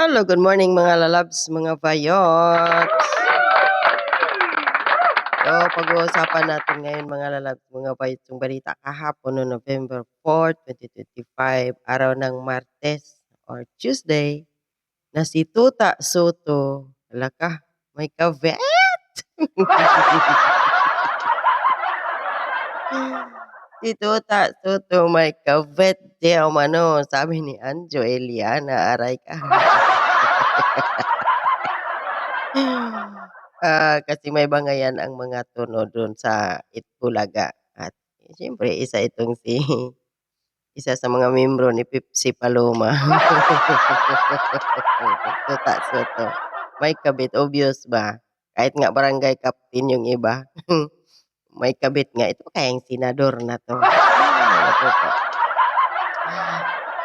Hello, good morning mga lalabs, mga bayots. So, pag-uusapan natin ngayon mga lalabs, mga bayots, yung balita kahapon no November 4, 2025, araw ng Martes or Tuesday, na si Tuta Soto, wala ka, may kavet. si Tuta Soto may kavet di umano, sabi ni Anjo Eliana, aray ka. Ah, kasi may bangayan ang mga tono doon sa Itbulaga at siyempre isa itong si isa sa mga miyembro ni Pepsi Paloma. Tuta Soto. May kabit, obvious ba? Kahit nga barangay captain yung iba. may kabit nga. Ito kayang senador na to. Ay, Tuta.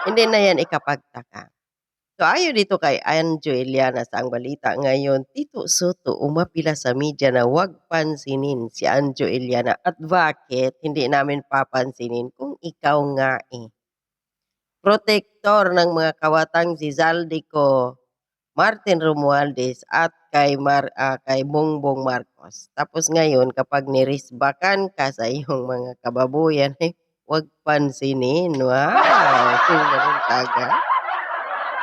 Hindi na yan ikapagtaka. So ayon dito kay Anjo Eliana sa ang balita ngayon, Tito Soto umapila sa media na wag pansinin si Anjo Eliana at bakit hindi namin papansinin kung ikaw nga eh. Protektor ng mga kawatang si Zaldico, Martin Romualdez at kay Mar ah, kay Bongbong Marcos. Tapos ngayon kapag nirisbakan ka sa iyong mga kababuyan, eh, wag pansinin. Wow! Kung ganun kaga.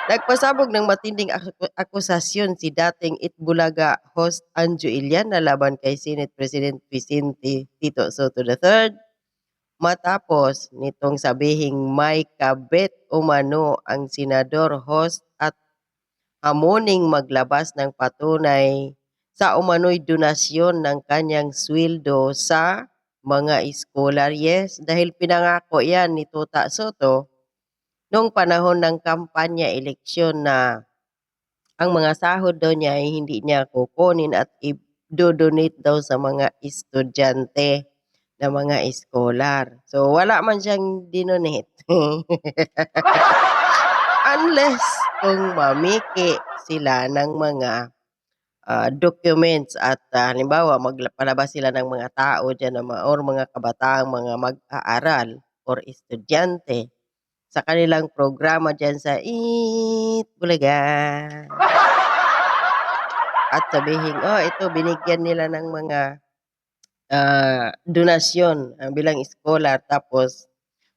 Nagpasabog ng matinding aku- akusasyon si dating Itbulaga host Anjo Iliana laban kay Senate President Vicente Tito Soto III matapos nitong sabihing may kabet umano ang senador host at hamuning maglabas ng patunay sa umano'y donasyon ng kanyang sweldo sa mga scholar. Yes, dahil pinangako yan ni Tuta Soto noong panahon ng kampanya eleksyon na ang mga sahod daw niya ay hindi niya kukunin at i-donate daw sa mga estudyante na mga scholar. So wala man siyang dinonate. Unless kung mamiki sila ng mga ah, documents at ah, halimbawa magpalabas sila ng mga tao dyan or mga kabataang mga mag-aaral or estudyante sa kanilang programa dyan sa Eat Bulaga. At sabihin, oh, ito, binigyan nila ng mga ah, donasyon ah, bilang scholar. Tapos,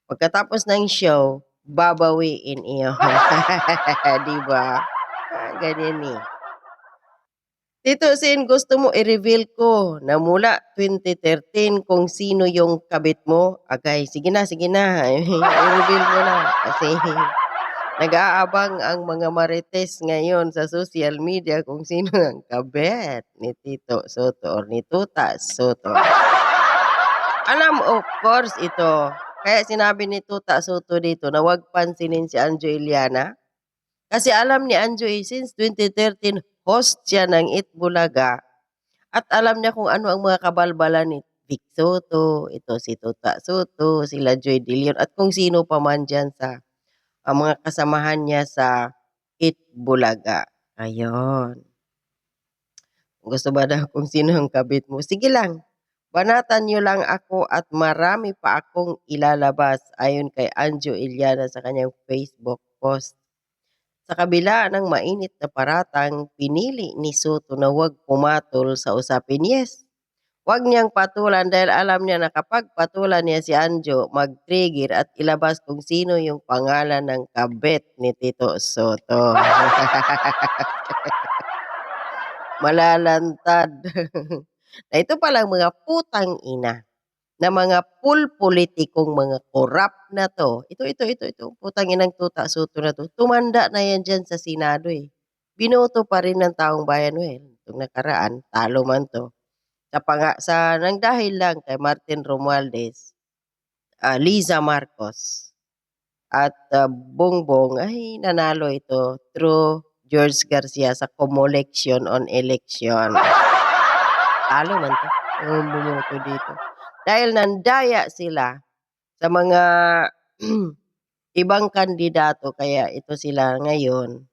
pagkatapos ng show, babawiin iyo. Di ba? Ah, ganyan eh. Tito Sin, gusto mo i-reveal ko na mula 2013 kung sino yung kabit mo? Agay, sige na, sige na. i-reveal mo na. Kasi nag-aabang ang mga marites ngayon sa social media kung sino ang kabit ni Tito Soto or ni Tuta Soto. Alam, of course, ito. Kaya sinabi ni Tuta Soto dito na wag pansinin si Anjo Iliana. Kasi alam ni Anjo eh, since 2013, host siya ng Itbulaga. At alam niya kung ano ang mga kabalbalan ni Vic Soto, ito si Tuta Soto, sila Joy De at kung sino pa man dyan sa ang mga kasamahan niya sa Itbulaga. Ayon. Gusto ba daw kung sino ang kabit mo? Sige lang. Banatan niyo lang ako at marami pa akong ilalabas ayon kay Anjo Iliana sa kanyang Facebook post. Sa kabila ng mainit na paratang, pinili ni Soto na huwag pumatol sa usapin. Yes, huwag niyang patulan dahil alam niya na kapag patulan niya si Anjo, mag-trigger at ilabas kung sino yung pangalan ng kabet ni Tito Soto. Malalantad. na ito palang mga putang ina na mga pulpolitikong mga korap na to. Ito, ito, ito, ito. Putang inang tuta soto na to. Tumanda na yan dyan sa Senado eh. Binoto pa rin ng taong bayan. Well, itong nakaraan, talo man to. Sa, panga, sa nang dahil lang kay Martin Romualdez, ah, Liza Marcos, at ah, Bongbong, ay nanalo ito through George Garcia sa Comolection on Election. Talo man to. Yung bumoto dito. Dahil nandaya sila sa mga ibang kandidato, kaya ito sila ngayon,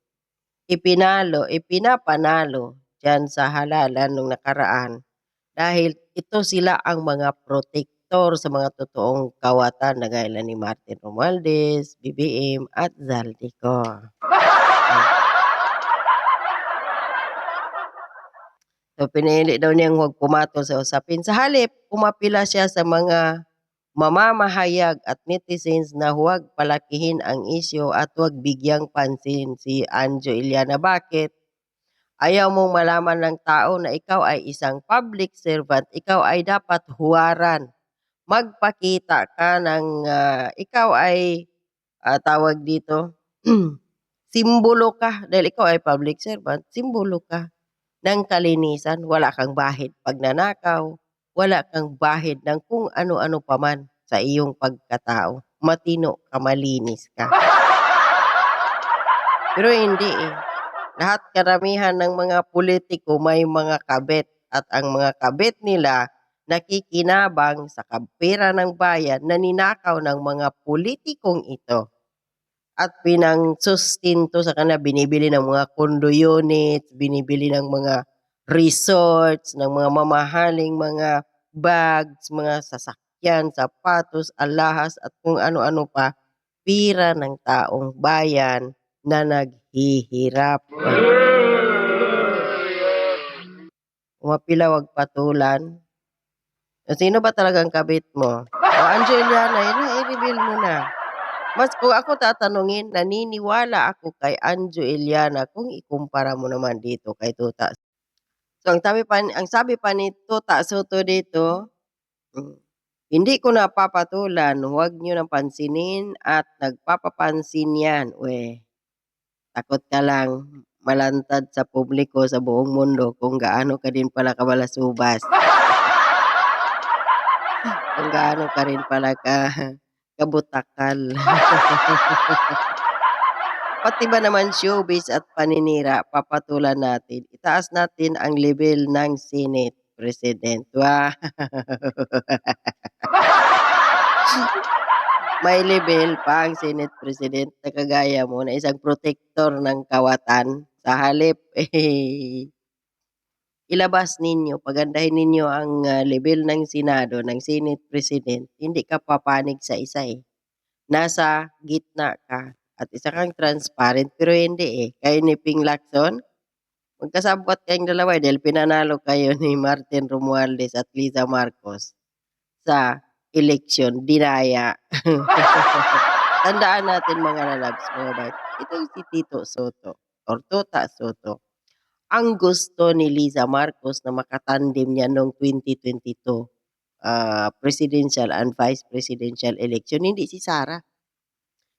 ipinalo, ipinapanalo dyan sa halalan nung nakaraan. Dahil ito sila ang mga protektor sa mga totoong kawatan na gaya ni Martin Romualdez, BBM at Zaldico. So, pinili daw niyang huwag pumatol sa usapin. Sa halip, pumapila siya sa mga mamamahayag at netizens na huwag palakihin ang isyu at huwag bigyang pansin si Anjo Iliana. Bakit? Ayaw mong malaman ng tao na ikaw ay isang public servant, ikaw ay dapat huwaran. Magpakita ka ng ah, ikaw ay ah, tawag dito, simbolo ka dahil ikaw ay public servant, simbolo ka ng kalinisan, wala kang bahid pagnanakaw, wala kang bahid ng kung ano-ano paman sa iyong pagkatao. Matino ka, malinis ka. Pero hindi eh. Lahat karamihan ng mga politiko may mga kabit at ang mga kabit nila nakikinabang sa kapera ng bayan na ninakaw ng mga politikong ito at pinang sustinto sa kanila, binibili ng mga condo units, binibili ng mga resorts, ng mga mamahaling mga bags, mga sasakyan, sapatos, alahas, at kung ano-ano pa, pira ng taong bayan na naghihirap. Umapila wag patulan. Sino ba talagang kabit mo? O Angeliana, i-reveal mo na. Mas kung ako tatanungin, naniniwala ako kay Anjo Eliana kung ikumpara mo naman dito kay Tuta. So ang sabi pa, ang sabi pa ni Tuta Soto dito, mm, hindi ko napapatulan, huwag nyo nang pansinin at nagpapapansin yan. We, takot ka lang malantad sa publiko sa buong mundo kung gaano ka din pala kabalasubas. kung gaano ka rin pala ka kabutakal. Pati ba naman showbiz at paninira, papatulan natin. Itaas natin ang level ng Senate President. Wow. May level pa ang Senate President na kagaya mo na isang protector ng kawatan. Sa halip, eh, ilabas ninyo, pagandahin ninyo ang ah, level ng Senado, ng Senate President, hindi ka papanig sa isa eh. Nasa gitna ka at isa kang transparent pero hindi eh. Kayo ni Ping Lacson, magkasabot kayong dalawa eh, dahil pinanalo kayo ni Martin Romualdez at Liza Marcos sa election, dinaya. Tandaan natin mga lalabs, mga bait. Ito yung si Tito Soto or Tota Soto ang gusto ni Liza Marcos na makatandem niya noong 2022 ah, presidential and vice presidential election, hindi si Sara.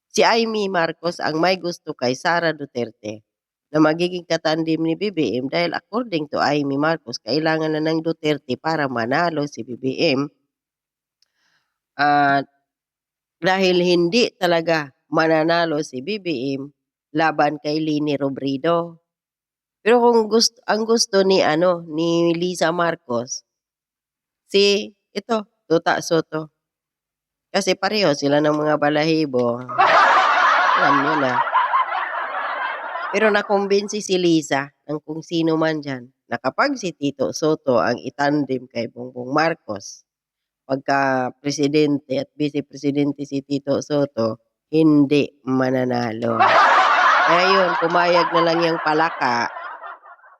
Si Amy Marcos ang may gusto kay Sara Duterte na magiging katandem ni BBM dahil according to Amy Marcos, kailangan na ng Duterte para manalo si BBM. At dahil hindi talaga mananalo si BBM laban kay Lini Robredo, pero kung gusto ang gusto ni ano, ni Liza Marcos, si ito, Tuta Soto. Kasi pareho sila ng mga balahibo. Alam niyo na. Pero nakumbinsi si Liza ng kung sino man dyan na kapag si Tito Soto ang itandem kay Bongbong Marcos, pagka presidente at vice-presidente si Tito Soto, hindi mananalo. Kaya yun, pumayag na lang yung palaka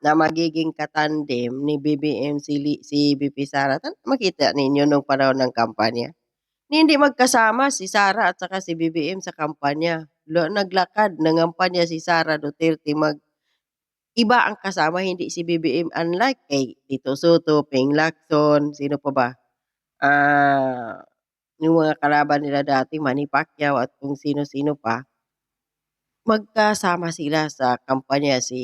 na magiging katandem ni BBM si, si BP Sara. Makita ninyo nung panahon ng kampanya. Hindi magkasama si Sara at saka si BBM sa kampanya. Naglakad ng kampanya si Sara Duterte mag iba ang kasama hindi si BBM unlike kay Tito Soto, Ping Lacson, sino pa ba? Ah, yung mga kalaban nila dati, Manny Pacquiao at kung sino-sino pa, magkasama sila sa kampanya si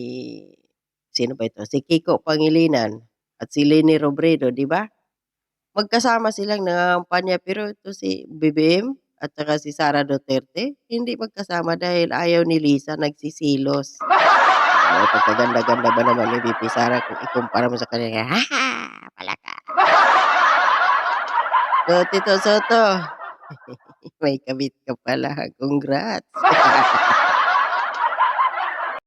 sino ba ito? Si Kiko Pangilinan at si Leni Robredo, di ba? Magkasama silang nangangampanya pero ito si BBM at saka si Sara Duterte, hindi magkasama dahil ayaw ni Lisa nagsisilos. Ay, pagkaganda-ganda ba naman ni BP Sara kung ikumpara mo sa kanila, ha ha, palaka. So, Tito Soto, may kabit ka pala. Congrats.